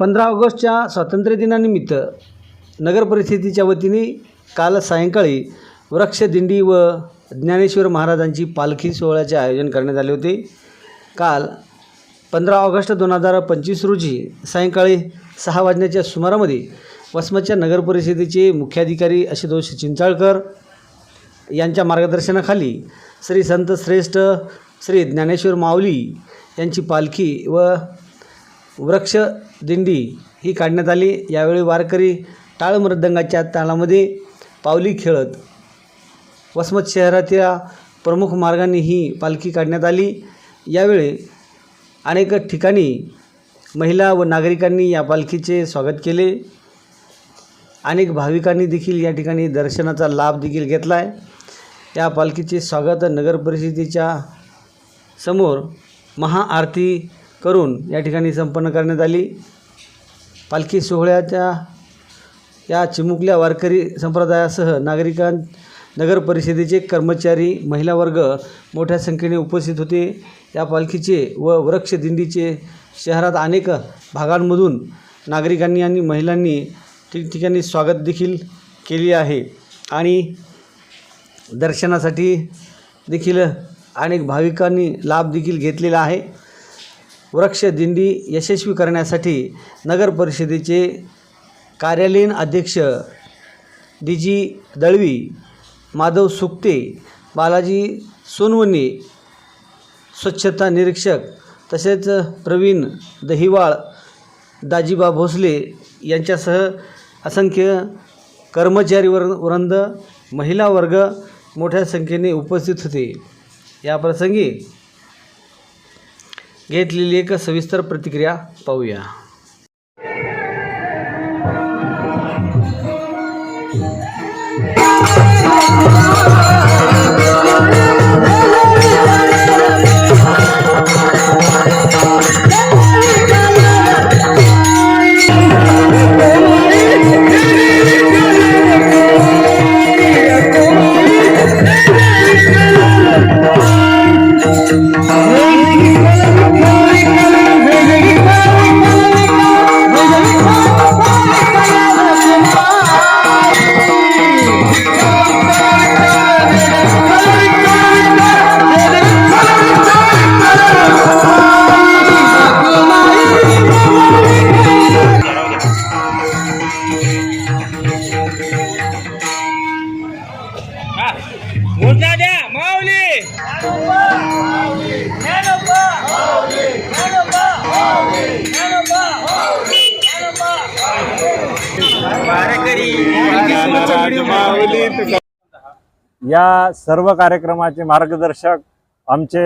पंधरा ऑगस्टच्या स्वातंत्र्यदिनानिमित्त नगर परिषदेच्या वतीने काल सायंकाळी वृक्षदिंडी व ज्ञानेश्वर महाराजांची पालखी सोहळ्याचे आयोजन करण्यात आले होते. काल पंधरा ऑगस्ट दोन हजार पंचवीस रोजी सायंकाळी सहा वाजण्याच्या सुमारामध्ये वसमतच्या नगर परिषदेचे मुख्याधिकारी आशुतोष चिंचाळकर यांच्या मार्गदर्शनाखाली श्री संत श्रेष्ठ श्री ज्ञानेश्वर माऊली यांची पालखी व वृक्ष दिंडी ही काढण्यात आली. यावेळी वारकरी टाळ मृदंगाच्या तालामध्ये पावली खेळत वसमत शहरातील प्रमुख मार्गाने ही पालखी काढण्यात आली. यावेळी अनेक ठिकाणी महिला व नागरिकांनी या पालखीचे स्वागत केले. अनेक भाविकांनी देखील या ठिकाणी दर्शनाचा लाभ देखील घेतला आहे या पालखीचे स्वागत नगर परिषदेच्या समोर महाआरती करून या ठिकाणी संपन्न करण्यात आली. पालखी सोहळ्याच्या या चिमुकल्या वारकरी संप्रदायासह नागरिकां नगर परिषदेचे कर्मचारी महिला वर्ग मोठ्या संख्येने उपस्थित होते. या पालखीचे व वृक्ष दिंडीचे शहरात अनेक भागांमधून नागरिकांनी आणि महिलांनी ठिकठिकाणी स्वागत देखील केले आहे आणि दर्शनासाठी देखील अनेक भाविकांनी लाभ देखील घेतलेला आहे. वृक्षदिंडी यशस्वी करण्यासाठी नगर परिषदेचे कार्यालयीन अध्यक्ष डी जी दळवी माधव सुक्ते बालाजी सोनवणे स्वच्छता निरीक्षक तसेच प्रवीण दहिवाळ दाजीबा भोसले यांच्यासह असंख्य कर्मचारी वर वृंद महिला वर्ग मोठ्या संख्येने उपस्थित होते. याप्रसंगी एक सविस्तर प्रतिक्रिया पाहूया घोषणा द्या माऊली. या सर्व कार्यक्रमाचे मार्गदर्शक आमचे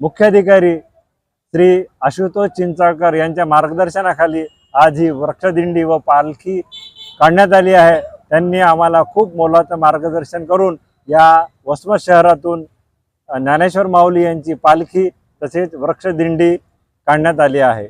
मुख्याधिकारी श्री आशुतोष चिंचाळकर यांच्या मार्गदर्शनाखाली आज ही वृक्षदिंडी व पालखी काढण्यात आली आहे. त्यांनी आम्हाला खूप मोलाचं मार्गदर्शन करून या वसमत शहरातून ज्ञानेश्वर माऊली यांची पालखी तसेच वृक्षदिंडी काढण्यात आली आहे.